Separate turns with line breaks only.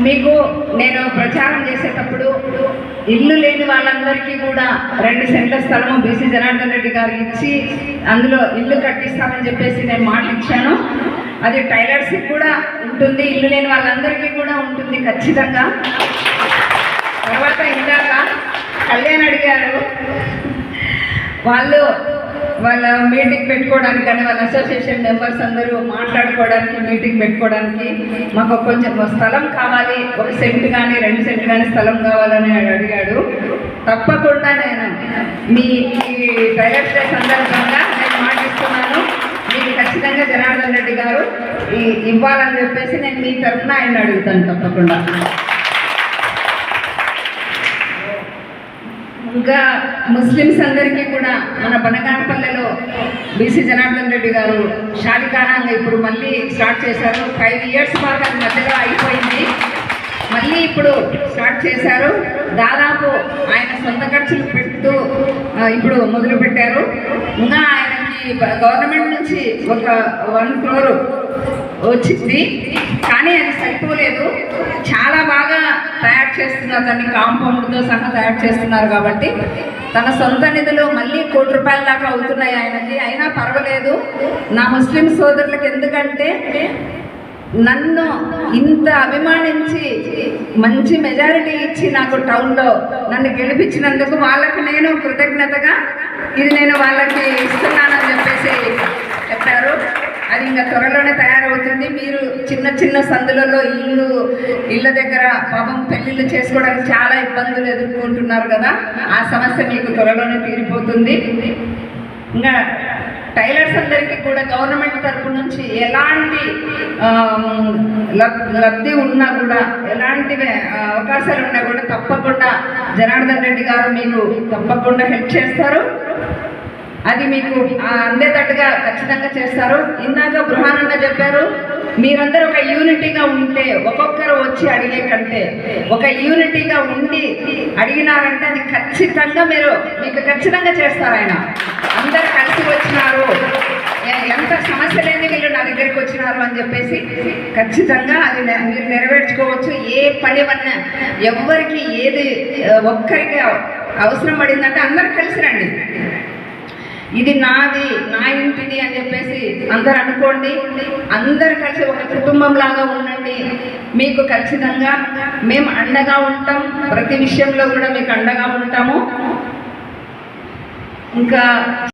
మీకు నేను ప్రచారం చేసేటప్పుడు ఇల్లు లేని వాళ్ళందరికీ కూడా రెండు సెంట్ల స్థలము బీసీ జనార్దన్ రెడ్డి గారు ఇచ్చి అందులో ఇల్లు కట్టిస్తామని చెప్పేసి నేను మాట ఇచ్చాను. అది టైలర్స్కి కూడా ఉంటుంది ఇల్లు లేని వాళ్ళందరికీ కూడా ఉంటుంది ఖచ్చితంగా. తర్వాత ఇందాక కళ్యాణ్ అడిగారు వాళ్ళు వాళ్ళ మీటింగ్ పెట్టుకోవడానికి కానీ వాళ్ళ అసోసియేషన్ మెంబర్స్ అందరూ మాట్లాడుకోవడానికి మీటింగ్ పెట్టుకోవడానికి మాకు కొంచెం స్థలం కావాలి. ఒక సెంట్ కానీ రెండు సెంట్ కానీ స్థలం కావాలని అడిగాడు. తప్పకుండా నేను మీ డైరెక్టర్ సందర్భంగా నేను మాటిస్తున్నాను. మీకు ఖచ్చితంగా జనార్దన్ రెడ్డి గారు ఈ ఇవ్వాలని చెప్పేసి నేను మీ తరఫున ఆయన అడుగుతాను తప్పకుండా. ఇంకా ముస్లిమ్స్ అందరికీ కూడా మన బనగానపల్లెలో బీసీ జనార్దన్ రెడ్డి గారు షాదికానంగా ఇప్పుడు మళ్ళీ స్టార్ట్ చేశారు. ఫైవ్ ఇయర్స్ బాగా మధ్యలో అయిపోయింది. మళ్ళీ ఇప్పుడు స్టార్ట్ చేశారు. దాదాపు ఆయన సొంత ఖర్చులు పెడుతూ ఇప్పుడు మొదలు పెట్టారు. ఇంకా ఆయనకి గవర్నమెంట్ నుంచి ఒక వన్ క్రోర్ వచ్చింది. కానీ అది సరిపోలేదు. తయారు చేస్తున్నారు దాన్ని కాంపౌండ్తో సహా తయారు చేస్తున్నారు కాబట్టి తన సొంత నిధులు మళ్ళీ కోటి రూపాయల దాకా అవుతున్నాయి ఆయనకి. అయినా పర్వాలేదు. నా ముస్లిం సోదరులకు ఎందుకంటే నన్ను ఇంత అభిమానించి మంచి మెజారిటీ ఇచ్చి నాకు టౌన్లో నన్ను గెలిపించినందుకు వాళ్ళకి నేను కృతజ్ఞతగా ఇది నేను వాళ్ళకి ఇస్తున్నానని చెప్పేసి చెప్పారు. అది ఇంకా త్వరలోనే తయారవుతుంది. మీరు చిన్న చిన్న సందులలో ఇల్లు ఇళ్ళ దగ్గర పాపం పెళ్ళిళ్ళు చేసుకోవడానికి చాలా ఇబ్బందులు ఎదుర్కొంటున్నారు కదా. ఆ సమస్య మీకు త్వరలోనే తీరిపోతుంది. ఇంకా టైలర్స్ అందరికీ కూడా గవర్నమెంట్ తరపు నుంచి ఎలాంటి లబ్- లబ్ధి ఉన్నా కూడా ఎలాంటి అవకాశాలు ఉన్నా కూడా తప్పకుండా జనార్దన్ రెడ్డి గారు మీకు తప్పకుండా హెల్ప్ చేస్తారు. అది మీకు అందేటట్టుగా ఖచ్చితంగా చేస్తారు. ఇందాక బృహానంద చెప్పారు మీరందరూ ఒక యూనిటీగా ఉంటే ఒక్కొక్కరు వచ్చి అడిగే కంటే ఒక యూనిటీగా ఉండి అడిగినారంటే అది ఖచ్చితంగా మీరు మీకు ఖచ్చితంగా చేస్తారు ఆయన. అందరు కలిసి వచ్చినారు. ఎంత సమస్య లేని వీళ్ళు నా దగ్గరికి వచ్చినారు అని చెప్పేసి ఖచ్చితంగా అది మీరు నెరవేర్చుకోవచ్చు. ఏ పని వన్నా ఎవరికి ఏది ఒక్కరికి అవసరం పడిందంటే అందరు కలిసి రండి. ఇది నాది నా ఇంటిది అని చెప్పేసి అందరు అనుకోండి. అందరు కలిసి ఒక కుటుంబం లాగా ఉండండి. మీకు ఖచ్చితంగా మేము అండగా ఉంటాం. ప్రతి విషయంలో కూడా మీకు అండగా ఉంటాము. ఇంకా